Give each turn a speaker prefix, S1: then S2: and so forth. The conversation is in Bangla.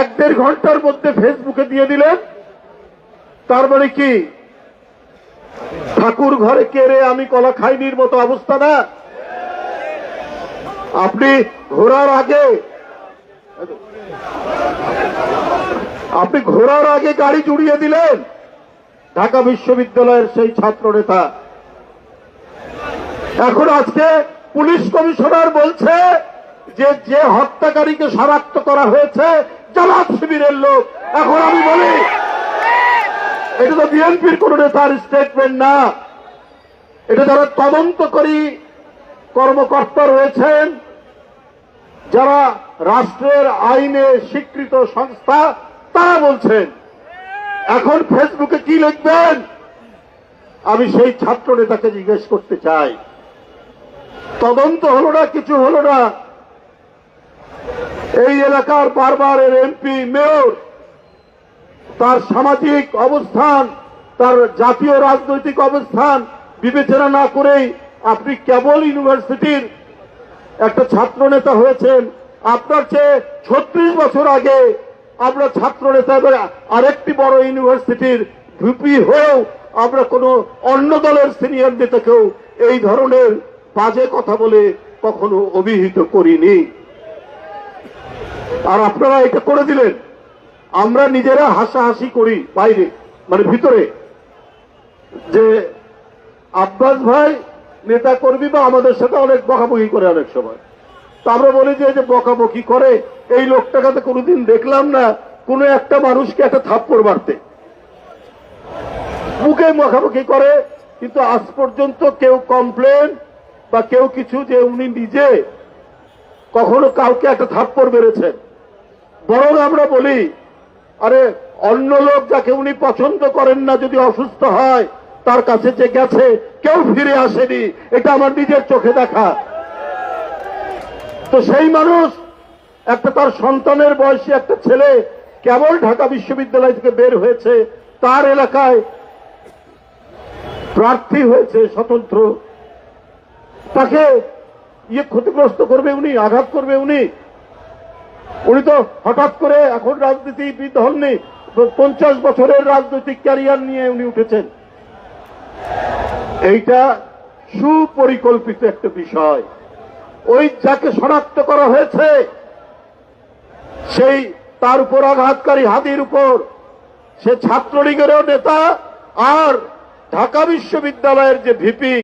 S1: এক দেড় ঘণ্টার মধ্যে ফেসবুকে দিয়ে দিলেন। তার মানে কি? ঠাকুর ঘরে কেড়ে আমি কলা খাইনির মতো অবস্থা না? আপনি ঘোরার আগে, আপনি ঘোরার আগে গাড়ি জুড়িয়ে দিলেন। ঢাকা বিশ্ববিদ্যালয়ের সেই ছাত্র নেতা। এখন আজকে পুলিশ কমিশনার বলছে যে যে হত্যাকারীকে শনাক্ত করা হয়েছে জামাত শিবিরের লোক। এখন আমি বলি, এটা তো বিএনপির কোন নেতার স্টেটমেন্ট না। এটা যারা তদন্তকারী কর্মকর্তা রয়েছেন, যারা রাষ্ট্রের আইনে স্বীকৃত সংস্থা, তারা বলছেন। এখন ফেসবুকে কি লিখবেন? আমি সেই ছাত্র নেতাকে জিজ্ঞেস করতে চাই। তদন্ত হলো না, কিছু হলো না। এই এলাকার বারবারের এমপি মেয়র তার সামাজিক অবস্থান, তার জাতীয় রাজনৈতিক অবস্থান বিবেচনা না করেই আপনি কেবল ইউনিভার্সিটির একটা ছাত্র নেতা হয়েছেন। আপনার চেয়ে ছত্রিশ বছর আগে আমরা ছাত্র নেতা এবং আরেকটি বড় ইউনিভার্সিটির ভিপি হয়েও আমরা কোনো অন্য দলের সিনিয়র নেতাকেও এই ধরনের বাজে কথা বলে কখনো অভিহিত করিনি। আর আপনারা এটা করে দিলেন। আমরা নিজেরা হাসাহাসি করি বাইরে মানে ভিতরে। যে আব্বাস ভাই নেতা কর্মী বা আমাদের সাথে অনেক বকাবকি করে অনেক সময়। তো আমরা বলি যে যে বকাবকি করে, এই লোকটাকে তো কোনোদিন দেখলাম না, কোনো একটা মানুষকে একটা থাপ্পড় মারতে। মুখে বকাবকি করে, কিন্তু আজ পর্যন্ত কেউ কমপ্লেন বা কেউ কিছু যে উনি নিজে কখনো কাউকে একটা থাপ্পড় মেরেছেন। বরং আমরা বলি, আরে, অন্য লোক যাকে উনি পছন্দ করেন না, যদি অসুস্থ হয়, তার কাছে যে গেছে, কেউ ফিরে আসেনি, এটা আমার নিজের চোখে দেখা। তো সেই মানুষ, একটা তার সন্তানের বয়সী একটা ছেলে, কেবল ঢাকা বিশ্ববিদ্যালয় থেকে বের হয়েছে, তার এলাকায় প্রার্থী হয়েছে স্বতন্ত্র। তাকে ইয়ে ক্ষতিগ্রস্ত করবে উনি, আঘাত করবে উনি উনি তো হঠাৎ করে এখন রাজনীতিবিদ হননি। পঞ্চাশ বছরের রাজনৈতিক ক্যারিয়ার নিয়ে উনি উঠেছেন। এইটা সুপরিকল্পিত একটা বিষয়। ওই যাকে শনাক্ত করা হয়েছে, সেই তার উপর আঘাতকারী হাতির উপর, সে ছাত্রলীগেরও নেতা আর ঢাকা বিশ্ববিদ্যালয়ের যে ভিপি